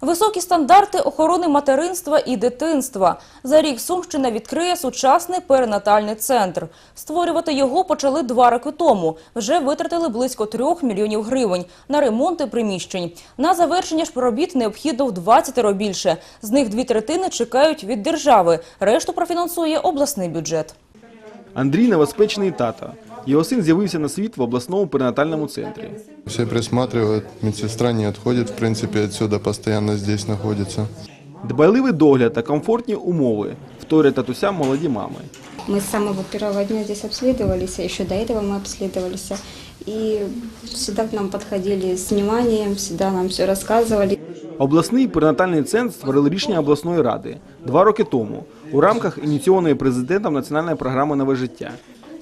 Високі стандарти охорони материнства і дитинства. За рік Сумщина відкриє сучасний перинатальний центр. Створювати його почали два роки тому. Вже витратили близько трьох мільйонів гривень на ремонти приміщень. На завершення ж робіт необхідно в 20 більше. З них дві третини чекають від держави. Решту профінансує обласний бюджет. Андрій новоспечений тато. Його син з'явився на світ в обласному перинатальному центрі. Все присматривают, медсестра не отходит, в принципе, отсюда постоянно здесь находится. Дбайливий догляд та комфортні умови вторять татусям молоді мами. Мы с самого первого дня здесь обследовались, а еще до этого мы обследовались. И всегда к нам подходили с вниманием, всегда нам все рассказывали. Обласний перинатальний центр створили рішення обласної ради два роки тому у рамках ініційованої президентом національної програми Нове життя.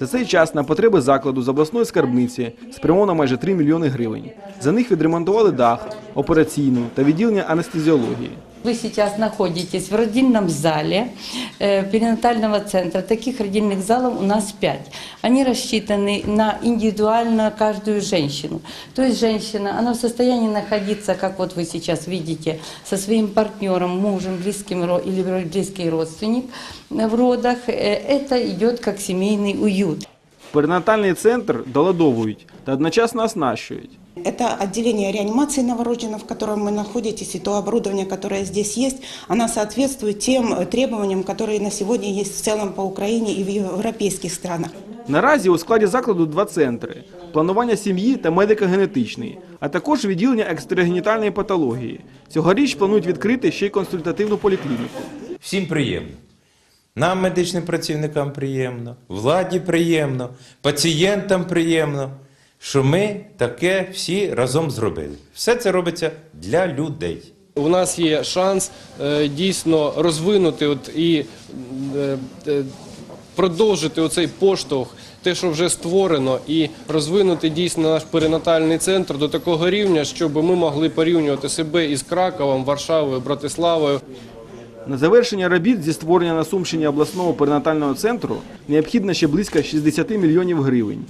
За цей час на потреби закладу з обласної скарбниці спрямовано майже 3 мільйони гривень. За них відремонтували дах, операційну та відділення анестезіології. Вы сейчас находитесь в родильном зале э, перинатального центра. Таких родильных залов у нас пять. Они рассчитаны на индивидуально каждую женщину. То есть женщина, она в состоянии находиться, как вот вы сейчас видите, со своим партнером, мужем, близким или близкий родственник э, в родах. Э, Это идет как семейный уют. Перинатальний центр доладовують та одночасно оснащують. Это отделение реанимации новорожденных, в котором вы находитесь, и то оборудование, которое здесь есть, оно соответствует тем э, требованиям, которые на сегодня есть в целом по Украине и в европейских странах. Наразі у складі закладу два центри: планування сім'ї та медико-генетичний, а також відділення екстрагенітальної патології. Цьогоріч планують відкрити ще й консультативну поліклініку. Всім приємно. Нам, медичним працівникам, приємно, владі приємно, пацієнтам приємно, що ми таке всі разом зробили. Все це робиться для людей. У нас є шанс е, дійсно розвинути от і е, е, продовжити оцей поштовх, те, що вже створено, і розвинути дійсно наш перинатальний центр до такого рівня, щоб ми могли порівнювати себе із Краковом, Варшавою, Братиславою. На завершення робіт зі створення на Сумщині обласного перинатального центру необхідно ще близько 60 мільйонів гривень.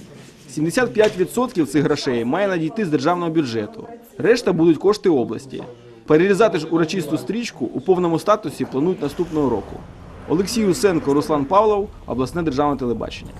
75% цих грошей має надійти з державного бюджету. Решта будуть кошти області. Перерізати ж урочисту стрічку у повному статусі планують наступного року. Олексій Усенко, Руслан Павлов, обласне державне телебачення.